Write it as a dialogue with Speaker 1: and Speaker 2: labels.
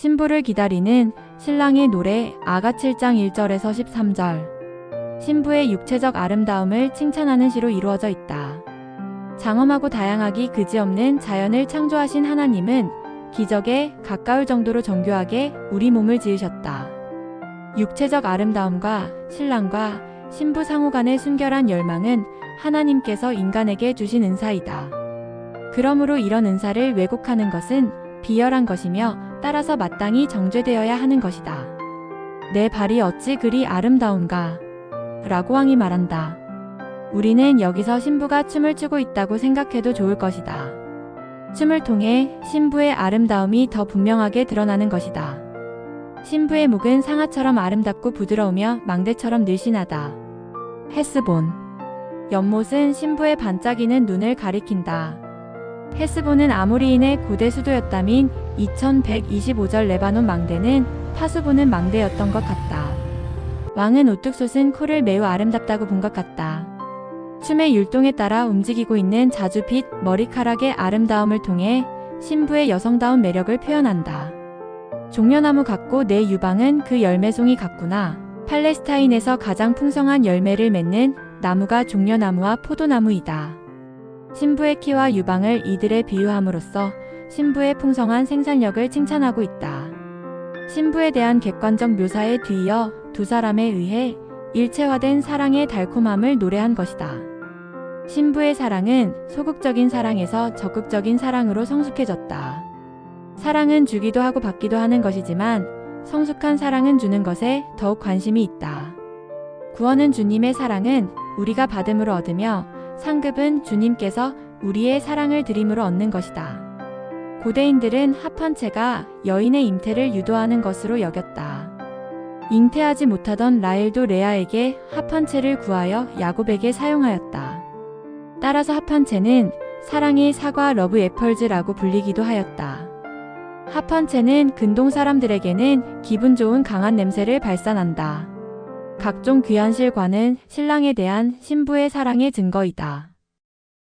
Speaker 1: 신부를 기다리는 신랑의 노래 아가 7장 1절에서 13절. 신부의 육체적 아름다움을 칭찬하는 시로 이루어져 있다. 장엄하고 다양하기 그지없는 자연을 창조하신 하나님은 기적에 가까울 정도로 정교하게 우리 몸을 지으셨다. 육체적 아름다움과 신랑과 신부 상호 간의 순결한 열망은 하나님께서 인간에게 주신 은사이다. 그러므로 이런 은사를 왜곡하는 것은 비열한 것이며 따라서 마땅히 정죄되어야 하는 것이다. 내 발이 어찌 그리 아름다운가? 라고 왕이 말한다. 우리는 여기서 신부가 춤을 추고 있다고 생각해도 좋을 것이다. 춤을 통해 신부의 아름다움이 더 분명하게 드러나는 것이다. 신부의 목은 상아처럼 아름답고 부드러우며 망대처럼 늘씬하다. 헤스본. 연못은 신부의 반짝이는 눈을 가리킨다. 헤스본은 아모리인의 고대 수도였다민 2125절 레바논 망대는 파수보는 망대였던 것 같다. 왕은 우뚝 솟은 코를 매우 아름답다고 본 것 같다. 춤의 율동에 따라 움직이고 있는 자주빛 머리카락의 아름다움을 통해 신부의 여성다운 매력을 표현한다. 종려나무 같고 내 유방은 그 열매송이 같구나. 팔레스타인에서 가장 풍성한 열매를 맺는 나무가 종려나무와 포도나무이다. 신부의 키와 유방을 이들에 비유함으로써 신부의 풍성한 생산력을 칭찬하고 있다. 신부에 대한 객관적 묘사에 뒤이어 두 사람에 의해 일체화된 사랑의 달콤함을 노래한 것이다. 신부의 사랑은 소극적인 사랑에서 적극적인 사랑으로 성숙해졌다. 사랑은 주기도 하고 받기도 하는 것이지만 성숙한 사랑은 주는 것에 더욱 관심이 있다. 구원은 주님의 사랑은 우리가 받음으로 얻으며 상급은 주님께서 우리의 사랑을 드림으로 얻는 것이다. 고대인들은 합헌체가 여인의 임태를 유도하는 것으로 여겼다. 잉태하지 못하던 라헬도 레아에게 합헌체를 구하여 야곱에게 사용하였다. 따라서 합헌체는 사랑의 사과 러브 애펄즈라고 불리기도 하였다. 합헌체는 근동 사람들에게는 기분 좋은 강한 냄새를 발산한다. 각종 귀한 실과는 신랑에 대한 신부의 사랑의 증거이다.